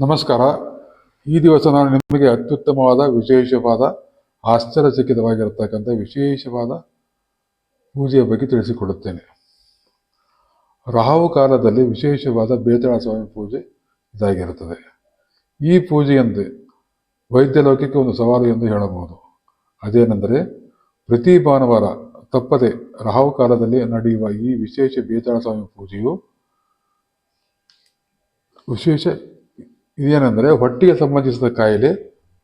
ನಮಸ್ಕಾರ. ಈ ದಿವಸ ನಾನು ನಿಮಗೆ ಅತ್ಯುತ್ತಮವಾದ, ವಿಶೇಷವಾದ, ಆಶ್ಚರ್ಯಚಕಿತವಾಗಿರತಕ್ಕಂಥ, ವಿಶೇಷವಾದ ಪೂಜೆಯ ಬಗ್ಗೆ ತಿಳಿಸಿಕೊಡುತ್ತೇನೆ. ರಾಹು ಕಾಲದಲ್ಲಿ ವಿಶೇಷವಾದ ಬೇತಾಳ ಸ್ವಾಮಿ ಪೂಜೆ ಇದಾಗಿರುತ್ತದೆ. ಈ ಪೂಜೆಯಂತೆ ವೈದ್ಯ ಲೋಕಕ್ಕೆ ಒಂದು ಸವಾಲು ಎಂದು ಹೇಳಬಹುದು. ಅದೇನೆಂದರೆ, ಪ್ರತಿ ಭಾನುವಾರ ತಪ್ಪದೆ ರಾಹು ಕಾಲದಲ್ಲಿ ನಡೆಯುವ ಈ ವಿಶೇಷ ಬೇತಾಳ ಸ್ವಾಮಿ ಪೂಜೆಯು ವಿಶೇಷ ಇದೇನೆಂದರೆ ಹೊಟ್ಟೆಗೆ ಸಂಬಂಧಿಸಿದ ಕಾಯಿಲೆ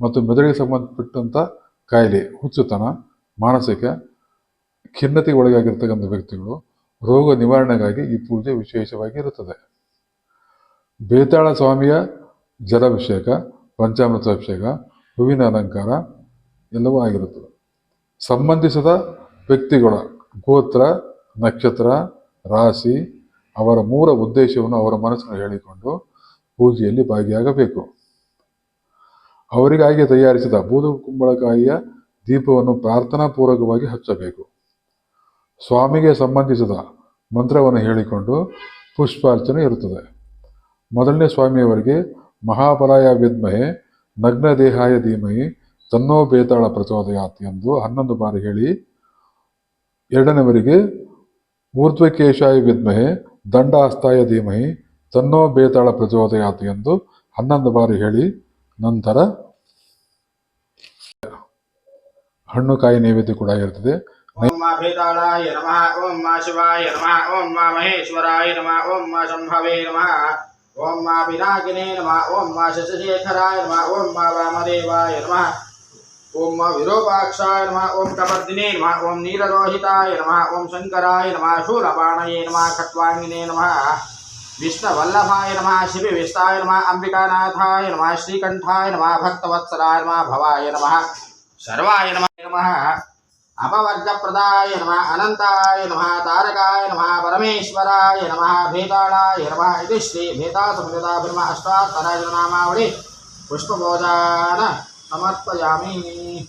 ಮತ್ತು ಮೆದುಳಿಗೆ ಸಂಬಂಧಪಟ್ಟಂಥ ಕಾಯಿಲೆ, ಹುಚ್ಚುತನ, ಮಾನಸಿಕ ಖಿನ್ನತೆಗೆ ಒಳಗಾಗಿರ್ತಕ್ಕಂಥ ವ್ಯಕ್ತಿಗಳು ರೋಗ ನಿವಾರಣೆಗಾಗಿ ಈ ಪೂಜೆ ವಿಶೇಷವಾಗಿ ಇರುತ್ತದೆ. ಬೇತಾಳ ಸ್ವಾಮಿಯ ಜಲಾಭಿಷೇಕ ಪಂಚಾಮೃತ ಅಭಿಷೇಕ ಹೂವಿನ ಅಲಂಕಾರ ಎಲ್ಲವೂ ಆಗಿರುತ್ತದೆ. ಸಂಬಂಧಿಸಿದ ವ್ಯಕ್ತಿಗಳ ಗೋತ್ರ, ನಕ್ಷತ್ರ, ರಾಶಿ ಅವರ ಮೂಲ ಉದ್ದೇಶವನ್ನು ಅವರ ಮನಸ್ಸನ್ನು ಹೇಳಿಕೊಂಡು ಪೂಜೆಯಲ್ಲಿ ಭಾಗಿಯಾಗಬೇಕು. ಅವರಿಗಾಗಿ ತಯಾರಿಸಿದ ಬೂದು ಕುಂಬಳಕಾಯಿಯ ದೀಪವನ್ನು ಪ್ರಾರ್ಥನಾಪೂರ್ವಕವಾಗಿ ಹಚ್ಚಬೇಕು. ಸ್ವಾಮಿಗೆ ಸಂಬಂಧಿಸಿದ ಮಂತ್ರವನ್ನು ಹೇಳಿಕೊಂಡು ಪುಷ್ಪಾರ್ಚನೆ ಇರುತ್ತದೆ. ಮೊದಲನೇ ಸ್ವಾಮಿಯವರಿಗೆ ಮಹಾಬಲಾಯ ವಿದ್ಮಹೆ ನಗ್ನ ದೇಹಾಯ ಧೀಮಹಿ ತನ್ನೋ ಬೇತಾಳ ಪ್ರಚೋದಯಾತ್ ಎಂದು ಹನ್ನೊಂದು ಬಾರಿ ಹೇಳಿ ಎರಡನೇವರಿಗೆ ಊರ್ಧ್ವಕೇಶಾಯ ವಿದ್ಮಹೆ ದಂಡಾಸ್ತಾಯ ಧೀಮಹಿ ತನ್ನೋ ಬೇತಾಳ ಪ್ರಚೋದಯಾತು ಎಂದು ಹನ್ನೊಂದು ಬಾರಿ ಹೇಳಿ ನಂತರ ಹಣ್ಣು ಕಾಯಿ ನೈವೇದ್ಯ ಕೂಡ ಇರ್ತದೆ ಓಂ ಮಾ ಭೇತಾಳಾಯ ನಮಃ ಓಂ ಮಾ ಶಿವಾಯ ನಮಃ ಓಂ ಮಾ ಮಹೇಶ್ವರಾಯ ನಮಃ ಓಂ ಮಾ ಶಂಭವೇ ನಮಃ ಓಂ ಮಾ ಪಿನಾಕಿನೇ ನಮಃ ಓಂ ಮಾ ಶಶಿಶೇಖರಾಯ ನಮಃ ಓಂ ಮಾ ವಾಮದೇವಾಯ ನಮಃ ಓಂ ಮಾ ವಿರೂಪಾಕ್ಷಾಯ ನಮಃ ಓಂ ಕಪರ್ದಿನೇ ನಮಃ ಓಂ ನೀಲರೋಹಿತಾಯ ನಮಃ ಓಂ ಶಂಕರಾಯ ನಮಃ ಶೂಲಪಾಣಯೇ ನಮಃ ಖಟ್ವಾಂಗಿನೇ ನಮಃ विष्णवल्लभाय शिव शिवविष्टाय नम, अंबिकानाथाय नम, श्रीकंठाय नम, भक्तवत्सलाय नम, भवाय नम, सर्वाय नम अपवर्ग अपवर्गप्रदाय नम अनंताय नम, तारकाय नम, परमेश्वराय नम भेताळाय नम, इति ब्रह्म अष्टात्तराजनामावळि पुष्पबोधान समर्पयामि।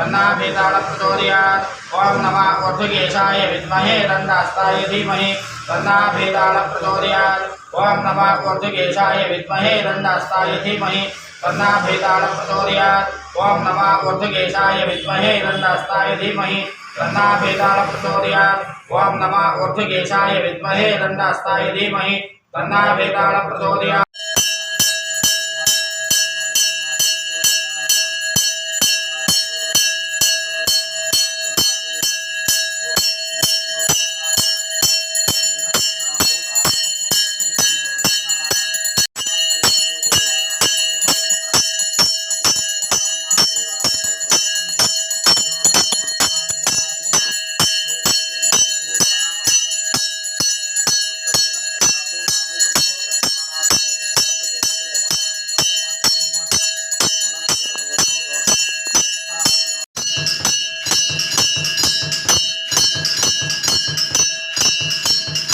तन्नाभीतालप्रचोदयात् ॐ नमः वधुकेशाय विद्महे दण्डास्ताय धीमहि। तन्नाभीतालप्रचोदयात् ॐ नमः वधुकेशाय विद्महे दण्डास्ताय धीमहि। तन्नाभीतालप्रचोदयात् ॐ नमः वधुकेशाय विद्महे दण्डास्ताय धीमहि। तन्नाभीतालप्रचोदयात् ॐ नमः वधुकेशाय विद्महे दण्डास्ताय धीमहि। तन्नाभीतालप्रचोदयात्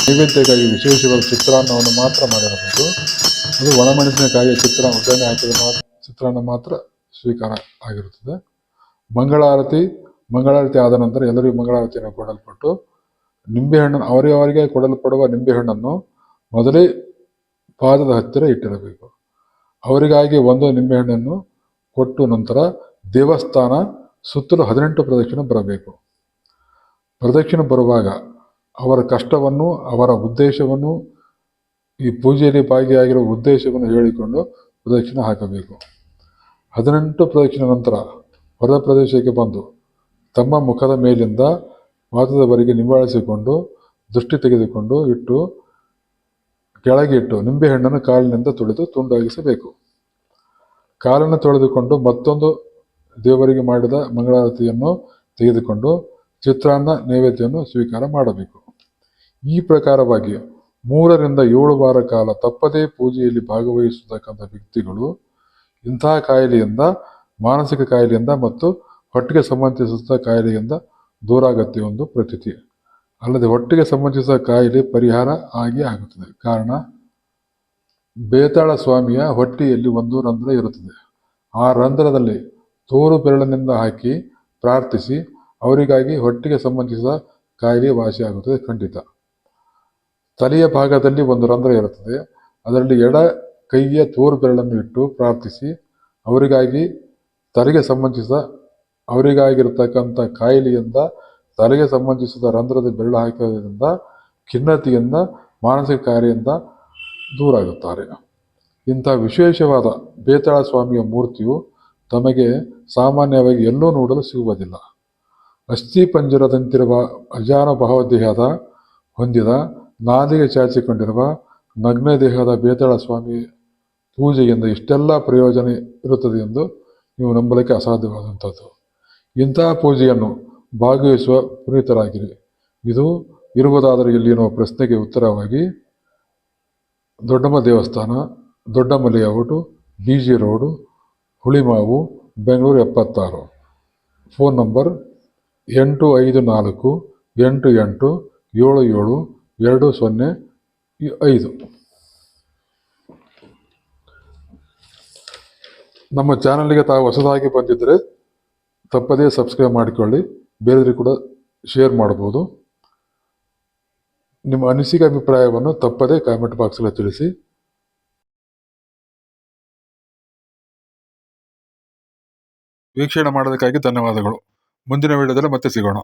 ನೈವೇದ್ಯಕ್ಕಾಗಿ ವಿಶೇಷವಾದ ಚಿತ್ರಾನ್ನವನ್ನು ಮಾತ್ರ ಮಾಡಿರಬಹುದು. ಅದು ಒಣಮೆಣಸಿನಕಾಯಿಯ ಚಿತ್ರ ಒಗ್ಗರಣೆ ಹಾಕಿದ ಮಾತ್ರ ಚಿತ್ರಾನ್ನ ಮಾತ್ರ ಸ್ವೀಕಾರ ಆಗಿರುತ್ತದೆ. ಮಂಗಳಾರತಿ ಮಂಗಳಾರತಿ ಆದ ನಂತರ ಎಲ್ಲರಿಗೂ ಮಂಗಳಾರತಿಯನ್ನು ಕೊಡಲ್ಪಟ್ಟು ನಿಂಬೆಹಣ್ಣನ್ನು ಅವರಿಗೆ ಕೊಡಲ್ಪಡುವ ನಿಂಬೆಹಣ್ಣನ್ನು ಮೊದಲೇ ಪಾದದ ಹತ್ತಿರ ಇಟ್ಟಿರಬೇಕು. ಅವರಿಗಾಗಿ ಒಂದು ನಿಂಬೆಹಣ್ಣನ್ನು ಕೊಟ್ಟು ನಂತರ ದೇವಸ್ಥಾನ ಸುತ್ತಲೂ ಹದಿನೆಂಟು ಪ್ರದಕ್ಷಿಣೆ ಬರಬೇಕು. ಪ್ರದಕ್ಷಿಣೆ ಬರುವಾಗ ಅವರ ಕಷ್ಟವನ್ನು, ಅವರ ಉದ್ದೇಶವನ್ನು, ಈ ಪೂಜೆಯಲ್ಲಿ ಭಾಗಿಯಾಗಿರುವ ಉದ್ದೇಶವನ್ನು ಹೇಳಿಕೊಂಡು ಪ್ರದಕ್ಷಿಣೆ ಹಾಕಬೇಕು. ಹದಿನೆಂಟು ಪ್ರದಕ್ಷಿಣೆ ನಂತರ ಹೊರ ಪ್ರದೇಶಕ್ಕೆ ಬಂದು ತಮ್ಮ ಮುಖದ ಮೇಲಿಂದ ಪಾದದವರೆಗೆ ನಿವಾಳಿಸಿಕೊಂಡು ದೃಷ್ಟಿ ತೆಗೆದುಕೊಂಡು ಇಟ್ಟು ಕೆಳಗೆ ಇಟ್ಟು ನಿಂಬೆಹಣ್ಣನ್ನು ಕಾಲಿನಿಂದ ತುಳಿದು ತುಂಡಾಗಿಸಬೇಕು. ಕಾಲನ್ನು ತೊಳೆದುಕೊಂಡು ಮತ್ತೊಂದು ದೇವರಿಗೆ ಮಾಡಿದ ಮಂಗಳಾರತಿಯನ್ನು ತೆಗೆದುಕೊಂಡು ಚಿತ್ರಾನ್ನ ನೈವೇದ್ಯವನ್ನು ಸ್ವೀಕಾರ ಮಾಡಬೇಕು. ಈ ಪ್ರಕಾರವಾಗಿ ಮೂರರಿಂದ ಏಳು ವಾರ ಕಾಲ ತಪ್ಪದೇ ಪೂಜೆಯಲ್ಲಿ ಭಾಗವಹಿಸತಕ್ಕಂಥ ವ್ಯಕ್ತಿಗಳು ಇಂತಹ ಕಾಯಿಲೆಯಿಂದ, ಮಾನಸಿಕ ಕಾಯಿಲೆಯಿಂದ ಮತ್ತು ಹೊಟ್ಟೆಗೆ ಸಂಬಂಧಿಸಿದ ಕಾಯಿಲೆಯಿಂದ ದೂರ ಆಗುತ್ತೆ ಒಂದು ಪ್ರತೀತಿ. ಅಲ್ಲದೆ ಹೊಟ್ಟೆಗೆ ಸಂಬಂಧಿಸಿದ ಕಾಯಿಲೆ ಪರಿಹಾರ ಆಗಿ ಆಗುತ್ತದೆ. ಕಾರಣ, ಬೇತಾಳ ಸ್ವಾಮಿಯ ಹೊಟ್ಟೆಯಲ್ಲಿ ಒಂದು ರಂಧ್ರ ಇರುತ್ತದೆ. ಆ ರಂಧ್ರದಲ್ಲಿ ತೋರು ಬೆರಳಿನಿಂದ ಹಾಕಿ ಪ್ರಾರ್ಥಿಸಿ, ಅವರಿಗಾಗಿ ಹೊಟ್ಟೆಗೆ ಸಂಬಂಧಿಸಿದ ಕಾಯಿಲೆ ವಾಸಿಯಾಗುತ್ತದೆ ಖಂಡಿತ. ತಲೆಯ ಭಾಗದಲ್ಲಿ ಒಂದು ರಂಧ್ರ ಇರುತ್ತದೆ. ಅದರಲ್ಲಿ ಎಡ ಕೈಯ ತೋರು ಬೆರಳನ್ನು ಇಟ್ಟು ಪ್ರಾರ್ಥಿಸಿ, ಅವರಿಗಾಗಿ ತಲೆಗೆ ಸಂಬಂಧಿಸಿದ, ಅವರಿಗಾಗಿರ್ತಕ್ಕಂಥ ಕಾಯಿಲೆಯಿಂದ ತಲೆಗೆ ಸಂಬಂಧಿಸಿದ ರಂಧ್ರದ ಬೆರಳು ಹಾಕೋದ್ರಿಂದ ಖಿನ್ನತೆಯಿಂದ ಮಾನಸಿಕ ಕಾರ್ಯದಿಂದ ದೂರಾಗುತ್ತಾರೆ. ಇಂಥ ವಿಶೇಷವಾದ ಬೇತಾಳ ಸ್ವಾಮಿಯ ಮೂರ್ತಿಯು ತಮಗೆ ಸಾಮಾನ್ಯವಾಗಿ ಎಲ್ಲೂ ನೋಡಲು ಸಿಗುವುದಿಲ್ಲ. ಅಸ್ಥಿ ಪಂಜರದಂತಿರುವ ಅಜಾನುಭಾವ ದೇಹದ ಹೊಂದಿದ ನಾಲಿಗೆ ಚಾಚಿಕೊಂಡಿರುವ ನಗ್ನ ದೇಹದ ಬೇತಾಳ ಸ್ವಾಮಿ ಪೂಜೆಯಿಂದ ಇಷ್ಟೆಲ್ಲ ಪ್ರಯೋಜನ ಇರುತ್ತದೆ ಎಂದು ನೀವು ನಂಬಲಿಕ್ಕೆ ಅಸಾಧ್ಯವಾದಂಥದ್ದು. ಇಂತಹ ಪೂಜೆಯನ್ನು ಭಾಗವಹಿಸುವ ಪುನೀತರಾಗಿರಿ. ಇದು ಇರುವುದಾದರೆ ಇಲ್ಲಿ ಎನ್ನುವ ಪ್ರಶ್ನೆಗೆ ಉತ್ತರವಾಗಿ ದೊಡ್ಡಮ್ಮ ದೇವಸ್ಥಾನ Doddamma layout B G road, Hulimavu, Bengaluru ಎಪ್ಪತ್ತಾರು. ಫೋನ್ ನಂಬರ್ ಎಂಟು ಐದು ನಾಲ್ಕು ಎಂಟು ಎಂಟು ಏಳು ಏಳು ಎರಡು ಸೊನ್ನೆ ಐದು. ನಮ್ಮ ಚಾನಲ್ಗೆ ತಾವು ಹೊಸದಾಗಿ ಬಂದಿದ್ದರೆ ತಪ್ಪದೇ ಸಬ್ಸ್ಕ್ರೈಬ್ ಮಾಡಿಕೊಳ್ಳಿ. ಬೇರೆಯವರಿಗೆ ಕೂಡ ಶೇರ್ ಮಾಡ್ಬೋದು. ನಿಮ್ಮ ಅನಿಸಿಕೆ ಅಭಿಪ್ರಾಯವನ್ನು ತಪ್ಪದೇ ಕಾಮೆಂಟ್ ಬಾಕ್ಸಲ್ಲಿ ತಿಳಿಸಿ. ವೀಕ್ಷಣೆ ಮಾಡೋದಕ್ಕಾಗಿ ಧನ್ಯವಾದಗಳು. ಮುಂದಿನ ವಿಡಿಯೋದಲ್ಲಿ ಮತ್ತೆ ಸಿಗೋಣ.